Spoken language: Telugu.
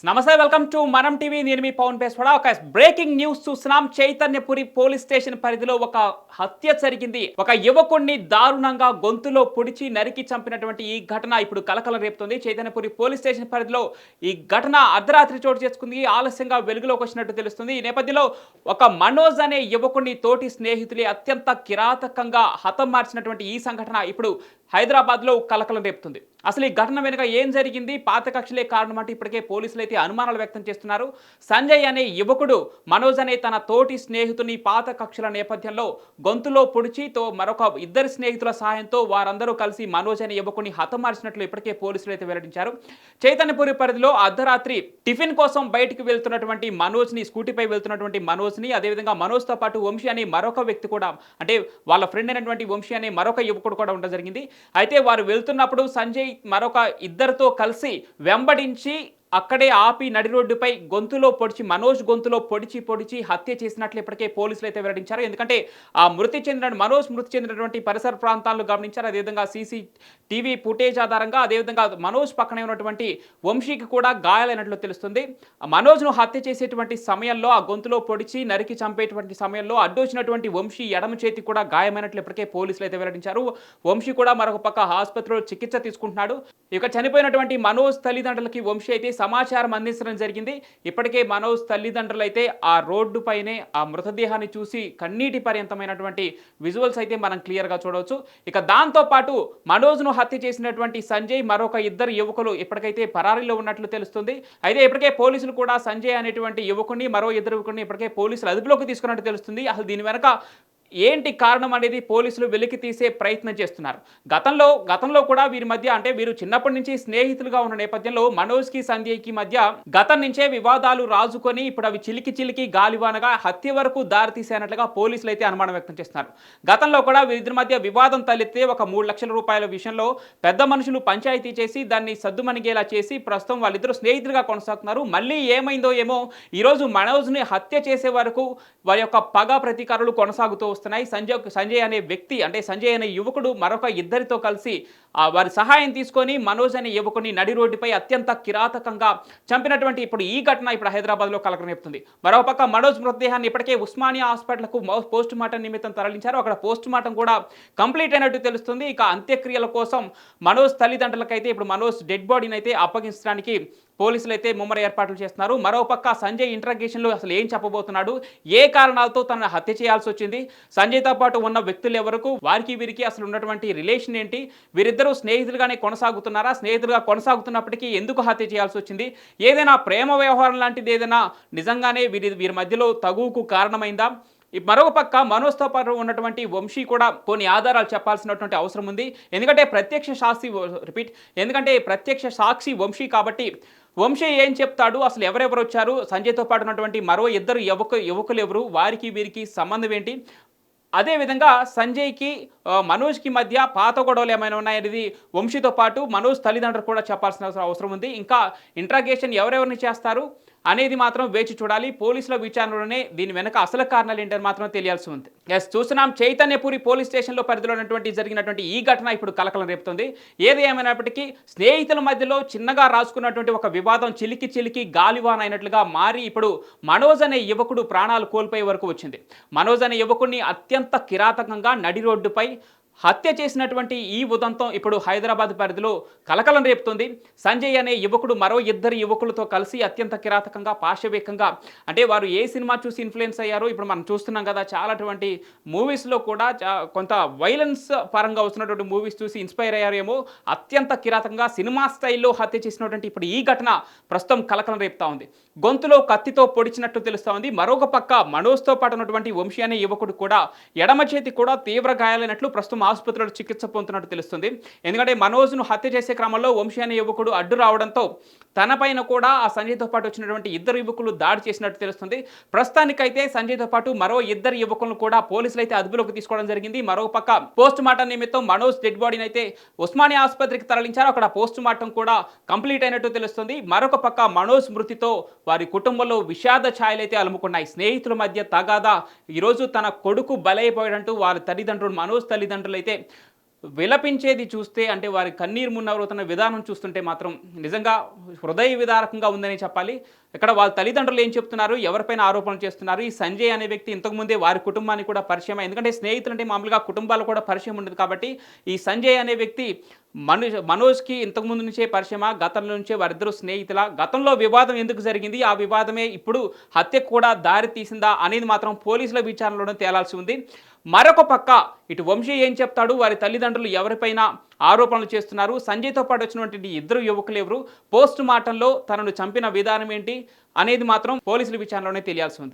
నమస్తే వెల్కమ్ టు మనం టీవీ. నేను మీ పవన్ పేస్వాడ ఒక బ్రేకింగ్ న్యూస్ చూస్తున్నాం. చైతన్యపురి పోలీస్ స్టేషన్ పరిధిలో ఒక హత్య జరిగింది. ఒక యువకుడిని దారుణంగా గొంతులో పొడిచి నరికి చంపినటువంటి ఈ ఘటన ఇప్పుడు కలకలం రేపుతుంది. చైతన్యపురి పోలీస్ స్టేషన్ పరిధిలో ఈ ఘటన అర్ధరాత్రి చోటు చేసుకుంది. ఆలస్యంగా వెలుగులోకి వచ్చినట్టు తెలుస్తుంది. ఈ నేపథ్యంలో ఒక మనోజ్ అనే యువకుడిని తోటి స్నేహితులే అత్యంత కిరాతకంగా హతం మార్చినటువంటి ఈ సంఘటన ఇప్పుడు హైదరాబాద్లో కలకలం రేపుతుంది. అసలు ఈ ఘటన వెనుక ఏం జరిగింది? పాత కక్షలే కారణం అంటే ఇప్పటికే పోలీసులు అయితే అనుమానాలు వ్యక్తం చేస్తున్నారు. సంజయ్ అనే యువకుడు మనోజ్ అనే తన తోటి స్నేహితుని పాత కక్షల నేపథ్యంలో గొంతులో పొడిచి తో మరొక ఇద్దరు స్నేహితుల సహాయంతో వారందరూ కలిసి మనోజ్ అనే యువకుని హతమార్చినట్లు ఇప్పటికే పోలీసులు అయితే వెల్లడించారు. చైతన్యపురి పరిధిలో అర్ధరాత్రి టిఫిన్ కోసం బయటికి వెళ్తున్నటువంటి మనోజ్ని స్కూటీపై వెళ్తున్నటువంటి మనోజ్ని అదేవిధంగా మనోజ్తో పాటు వంశీ అనే మరొక వ్యక్తి కూడా అంటే వాళ్ళ ఫ్రెండ్ అయినటువంటి వంశీ అనే మరొక యువకుడు కూడా ఉండడం జరిగింది. అయితే వారు వెళ్తున్నప్పుడు సంజయ్ మరొక ఇద్దరితో కలిసి వెంబడించి అక్కడే ఆపి నడి రోడ్డుపై గొంతులో పొడిచి మనోజ్ గొంతులో పొడిచి పొడిచి హత్య చేసినట్లు ఇప్పటికే పోలీసులు అయితే వెల్లడించారు. ఎందుకంటే ఆ మృతి చెందిన మనోజ్ మృతి చెందినటువంటి పరిసర ప్రాంతాలను గమనించారు. అదేవిధంగా సీసీ టీవీ ఫుటేజ్ ఆధారంగా అదేవిధంగా మనోజ్ పక్కనే ఉన్నటువంటి వంశీకి కూడా గాయాలైనట్లు తెలుస్తుంది. మనోజ్ను హత్య చేసేటువంటి సమయంలో ఆ గొంతులో పొడిచి నరికి చంపేటువంటి సమయంలో అడ్డొచ్చినటువంటి వంశీ ఎడమ చేతి కూడా గాయమైనట్లు ఇప్పటికే పోలీసులు అయితే వెల్లడించారు. వంశీ కూడా మరొక పక్క ఆసుపత్రిలో చికిత్స తీసుకుంటున్నాడు. ఇక చనిపోయినటువంటి మనోజ్ తల్లిదండ్రులకి వంశీ అయితే సమాచారం అందించడం జరిగింది. ఇప్పటికే మనోజ్ తల్లిదండ్రులు అయితే ఆ రోడ్డు పైనే ఆ మృతదేహాన్ని చూసి కన్నీటి పర్యంతమైనటువంటి విజువల్స్ అయితే మనం క్లియర్గా చూడవచ్చు. ఇక దాంతో పాటు మనోజ్ను హత్య చేసినటువంటి సంజయ్ మరొక ఇద్దరు యువకులు ఇప్పటికైతే పరారీలో ఉన్నట్లు తెలుస్తుంది. అయితే ఇప్పటికే పోలీసులు కూడా సంజయ్ అనేటువంటి యువకుని మరో ఇద్దరు యువకుని ఇప్పటికే పోలీసులు అదుపులోకి తీసుకున్నట్టు తెలుస్తుంది. అసలు దీని వెనక ఏంటి కారణం అనేది పోలీసులు వెలికి తీసే ప్రయత్నం చేస్తున్నారు. గతంలో గతంలో కూడా వీరి మధ్య అంటే వీరు చిన్నప్పటి నుంచి స్నేహితులుగా ఉన్న నేపథ్యంలో మనోజ్కి సంధ్యకి మధ్య గతం నుంచే వివాదాలు రాజుకొని ఇప్పుడు అవి చిలికి చిలికి గాలివానగా హత్య వరకు దారితీసేనట్లుగా పోలీసులు అయితే అనుమానం వ్యక్తం చేస్తున్నారు. గతంలో కూడా వీరిద్దరి మధ్య వివాదం తలెత్తే ఒక మూడు లక్షల రూపాయల విషయంలో పెద్ద మనుషులు పంచాయతీ చేసి దాన్ని సద్దుమణిగేలా చేసి ప్రస్తుతం వాళ్ళిద్దరూ స్నేహితులుగా కొనసాగుతున్నారు. మళ్ళీ ఏమైందో ఏమో ఈరోజు మనోజ్ని హత్య చేసే వరకు వారి యొక్క పగ ప్రతీకారులు కొనసాగుతూ వస్తున్నాయి. సంజయ్ సంజయ్ అనే వ్యక్తి అంటే సంజయ్ అనే యువకుడు మరొక ఇద్దరితో కలిసి వారి సహాయం తీసుకొని మనోజ్ అనే యువకుని నడి రోడ్డుపై అత్యంత కిరాతకంగా చంపినటువంటి ఇప్పుడు ఈ ఘటన ఇప్పుడు హైదరాబాద్లో కలకనేపుతుంది మరోపక్క మనోజ్ మృతదేహాన్ని ఇప్పటికే ఉస్మానియా హాస్పిటల్కు పోస్ట్ మార్టం నిమిత్తం తరలించారు. అక్కడ పోస్ట్ మార్టం కూడా కంప్లీట్ అయినట్టు తెలుస్తుంది. ఇక అంత్యక్రియల కోసం మనోజ్ తల్లిదండ్రులకైతే ఇప్పుడు మనోజ్ డెడ్ బాడీని అయితే అప్పగించడానికి పోలీసులు అయితే ముమ్మర ఏర్పాట్లు చేస్తున్నారు. మరోపక్క సంజయ్ ఇంట్రాగేషన్లో అసలు ఏం చెప్పబోతున్నాడు? ఏ కారణాలతో తనను హత్య చేయాల్సి వచ్చింది? సంజయ్తో పాటు ఉన్న వ్యక్తులు ఎవరకు? వారికి వీరికి అసలు ఉన్నటువంటి రిలేషన్ ఏంటి? వీరిద్దరూ స్నేహితులుగానే కొనసాగుతున్నారా? స్నేహితులుగా కొనసాగుతున్నప్పటికీ ఎందుకు హత్య చేయాల్సి వచ్చింది? ఏదైనా ప్రేమ వ్యవహారం లాంటిది ఏదైనా నిజంగానే వీరి వీరి మధ్యలో తగువుకు కారణమైందా? మరొక పక్క మనోజ్తో పాటు ఉన్నటువంటి వంశీ కూడా కొన్ని ఆధారాలు చెప్పాల్సినటువంటి అవసరం ఉంది. ఎందుకంటే ప్రత్యక్ష సాక్షి రిపీట్ ఎందుకంటే ప్రత్యక్ష సాక్షి వంశీ కాబట్టి వంశీ ఏం చెప్తాడు? అసలు ఎవరెవరు వచ్చారు? సంజయ్తో పాటు ఉన్నటువంటి మరో ఇద్దరు యువకు యువకులు ఎవరు వారికి వీరికి సంబంధం ఏంటి? అదేవిధంగా సంజయ్కి మనోజ్కి మధ్య పాత గొడవలు ఏమైనా ఉన్నాయనేది వంశీతో పాటు మనోజ్ తల్లిదండ్రులు కూడా చెప్పాల్సిన అవసరం- అవసరం ఉంది. ఇంకా ఇంట్రాగేషన్ ఎవరెవరిని చేస్తారు? అనేది మాత్రం వేచి చూడాలి. పోలీసుల విచారణలోనే దీని వెనక అసలు కారణాలు ఏంటని మాత్రం తెలియాల్సి ఉంది. ఎస్ చూస్తున్నాం చైతన్యపురి పోలీస్ స్టేషన్లో పరిధిలో ఉన్నటువంటి జరిగినటువంటి ఈ ఘటన ఇప్పుడు కలకలం రేపుతుంది. ఏది ఏమైనప్పటికీ స్నేహితుల మధ్యలో చిన్నగా రాసుకున్నటువంటి ఒక వివాదం చిలికి చిలికి గాలివాన్ అయినట్లుగా మారి ఇప్పుడు మనోజ్ అనే యువకుడు ప్రాణాలు కోల్పోయే వరకు వచ్చింది. మనోజ్ అనే యువకుడిని అత్యంత కిరాతకంగా నడి రోడ్డుపై హత్య చేసినటువంటి ఈ ఉదంతం ఇప్పుడు హైదరాబాద్ పరిధిలో కలకలం రేపుతుంది. సంజయ్ అనే యువకుడు మరో ఇద్దరు యువకులతో కలిసి అత్యంత కిరాతకంగా పాశవేకంగా అంటే వారు ఏ సినిమా చూసి ఇన్ఫ్లుయెన్స్ అయ్యారో ఇప్పుడు మనం చూస్తున్నాం కదా చాలా అటువంటి మూవీస్లో కూడా కొంత వైలెన్స్ పరంగా వస్తున్నటువంటి మూవీస్ చూసి ఇన్స్పైర్ అయ్యారేమో. అత్యంత కిరాతకంగా సినిమా స్టైల్లో హత్య చేసినటువంటి ఇప్పుడు ఈ ఘటన ప్రస్తుతం కలకలం రేపుతా ఉంది. గొంతులో కత్తితో పొడిచినట్టు తెలుస్తూ ఉంది. మరొక పక్క మనోజ్తో పాటు ఉన్నటువంటి వంశీ అనే యువకుడు కూడా ఎడమ చేతి కూడా తీవ్ర గాయాలైనట్లు ప్రస్తుతం ఆసుపత్రిలో చికిత్స పొందుతున్నట్టు తెలుస్తుంది. ఎందుకంటే మనోజ్ను హత్య చేసే క్రమంలో వంశీ అనే యువకుడు అడ్డు రావడంతో తనపైన కూడా ఆ సంజయ్తో పాటు వచ్చినటువంటి ఇద్దరు యువకులు దాడి చేసినట్టు తెలుస్తుంది. ప్రస్తుతానికైతే సంజయ్తో పాటు మరో ఇద్దరు యువకులను కూడా పోలీసులు అయితే అదుపులోకి తీసుకోవడం జరిగింది. మరో పక్క పోస్ట్ మార్టం నిమిత్తం మనోజ్ డెడ్ బాడీని అయితే ఉస్మానియా ఆసుపత్రికి తరలించారు. అక్కడ పోస్ట్ మార్టం కూడా కంప్లీట్ అయినట్టు తెలుస్తుంది. మరొక పక్క మనోజ్ మృతితో వారి కుటుంబంలో విషాద ఛాయలైతే అలుముకున్నాయి. స్నేహితుల మధ్య తగాదా. ఈరోజు తన కొడుకు బలైపోయాడంటూ వారి తల్లిదండ్రులు మనోజ్ తల్లిదండ్రులు అయితే విలపించేది చూస్తే అంటే వారి కన్నీరు మున్నవరుతున్న విధానం చూస్తుంటే మాత్రం నిజంగా హృదయ విదారకంగా ఉందని చెప్పాలి. ఇక్కడ వాళ్ళ తల్లిదండ్రులు ఏం చెప్తున్నారు? ఎవరిపైన ఆరోపణలు చేస్తున్నారు? ఈ సంజయ్ అనే వ్యక్తి ఇంతకుముందే వారి కుటుంబానికి కూడా పరిచయం ఎందుకంటే స్నేహితులు అంటే మామూలుగా కుటుంబాలు కూడా పరిచయం ఉండదు కాబట్టి ఈ సంజయ్ అనే వ్యక్తి మను మనోజ్కి ఇంతకుముందు నుంచే పరిచయమా? గతంలో నుంచే వారిద్దరూ స్నేహితుల? గతంలో వివాదం ఎందుకు జరిగింది? ఆ వివాదమే ఇప్పుడు హత్యకు కూడా దారి తీసిందా అనేది మాత్రం పోలీసుల విచారణలోనే తేలాల్సి ఉంది. మరొక పక్క ఇటు వంశీ ఏం చెప్తాడు? వారి తల్లిదండ్రులు ఎవరిపైన ఆరోపణలు చేస్తున్నారు. సంజయ్తో పాటు వచ్చినటువంటి ఇద్దరు యువకులు ఎవరు? పోస్ట్ మార్టంలో తనను చంపిన విధానం ఏంటి? అనేది మాత్రం పోలీసుల విచారణలోనే తెలియాల్సి ఉంది.